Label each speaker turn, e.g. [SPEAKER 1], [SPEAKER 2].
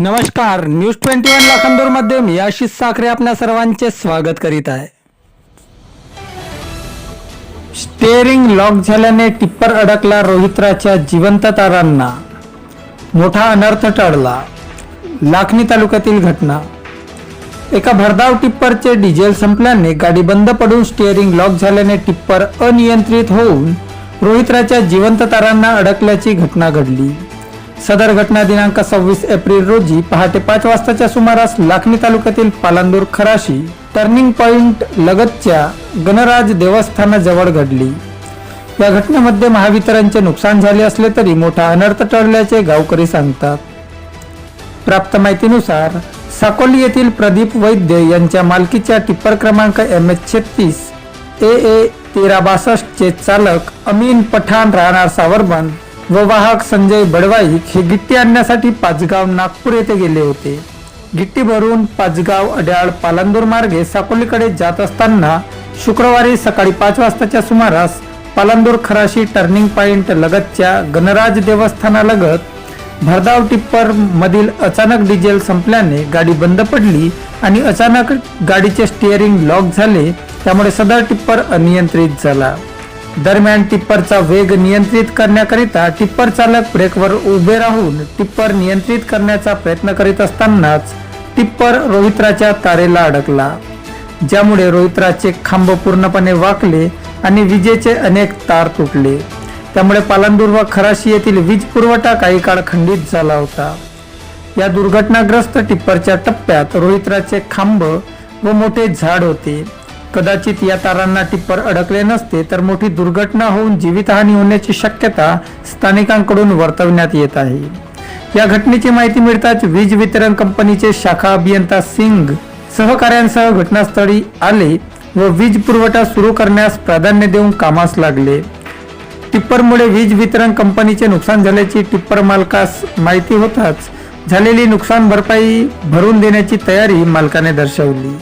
[SPEAKER 1] नमस्कार news twenty one लाखांदूरमध्ये मी आशिष साखरे आपल्या सर्वांचे स्वागत करीत आहे. स्टेअरिंग लॉक झाल्याने टिप्पर अडकला रोहित्राच्या जिवंत तारांना. मोठा अनर्थ टळला. लाखनी तालुक्यातील घटना. एका भरधाव टिप्परचे डिझेल संपल्याने गाडी बंद पडून स्टेअरिंग लॉक झाल्याने टिप्पर अनियंत्रित होऊन रोहित्राच्या जिवंत तारांना अडकल्याची घटना घडली. सदर घटना दिनांक सव्वीस एप्रिल रोजी पहाटे पाच वाजताच्या सुमारास लाखनी तालुक्यातील पालांदूर खराशी टर्निंग पॉइंट लगतच्या गणराज देवस्थानाजवळ घडली. या घटनेमध्ये महावितरणचे नुकसान झाले असले तरी मोठा अनर्थ टळल्याचे गावकरी सांगतात. प्राप्त माहितीनुसार साकोली येथील प्रदीप वैद्य यांच्या मालकीच्या टिप्पर क्रमांक एम एच छत्तीस ए ए तेरा बासष्टचे चालक अमीन पठाण राहणार सावरबन व वाहक संजय बडवाईक हे गिट्टी आणण्यासाठी पाचगाव नागपूर येथे गेले होते. गिट्टी भरून पाचगाव अड्याळ पालांदूर मार्गे साकोलीकडे जात असताना शुक्रवारी सकाळी पाच वाजताच्या सुमारास पालांदूर खराशी टर्निंग पॉइंट लगतच्या गणराज देवस्थानालगत भरधाव टिप्पर मधील अचानक डिझेल संपल्याने गाडी बंद पडली आणि अचानक गाडीचे स्टिअरिंग लॉक झाले त्यामुळे सदर टिप्पर अनियंत्रित झाला. दरम्यान टिप्परचा वेग नियंत्रित करण्याकरिता टिप्पर चालक ब्रेकवर उभे राहून टिप्पर नियंत्रित करण्याचा प्रयत्न करीत असतानाच टिप्पर रोहित्राच्या तारेला अडकला. ज्यामुळे रोहित्राचे खांब पूर्णपणे वाकले आणि विजेचे अनेक तार तुटले. त्यामुळे पालनदूर व खराशी येथील वीज पुरवठा काही काळ खंडित झाला होता. या दुर्घटनाग्रस्त टिप्परच्या टप्प्यात रोहित्राचे खांब व मोठे झाड होते. कदाचित या तारांना टिप्पर अडकले नसते तर मोठी दुर्घटना होऊन जीवितहानी होण्याची शक्यता स्थानिकांकडून वर्तवण्यात येत आहे. या घटनेची माहिती मिळताच वीज वितरण कंपनीचे शाखा अभियंता सिंग सहकाऱ्यांसह घटनास्थळी आले व वीज पुरवठा सुरू करण्यास प्राधान्य देऊन कामास लागले. टिप्परमुळे वीज वितरण कंपनीचे नुकसान झाल्याची टिप्पर मालकास माहिती होताच झालेली नुकसान भरपाई भरून देण्याची तयारी मालकाने दर्शवली.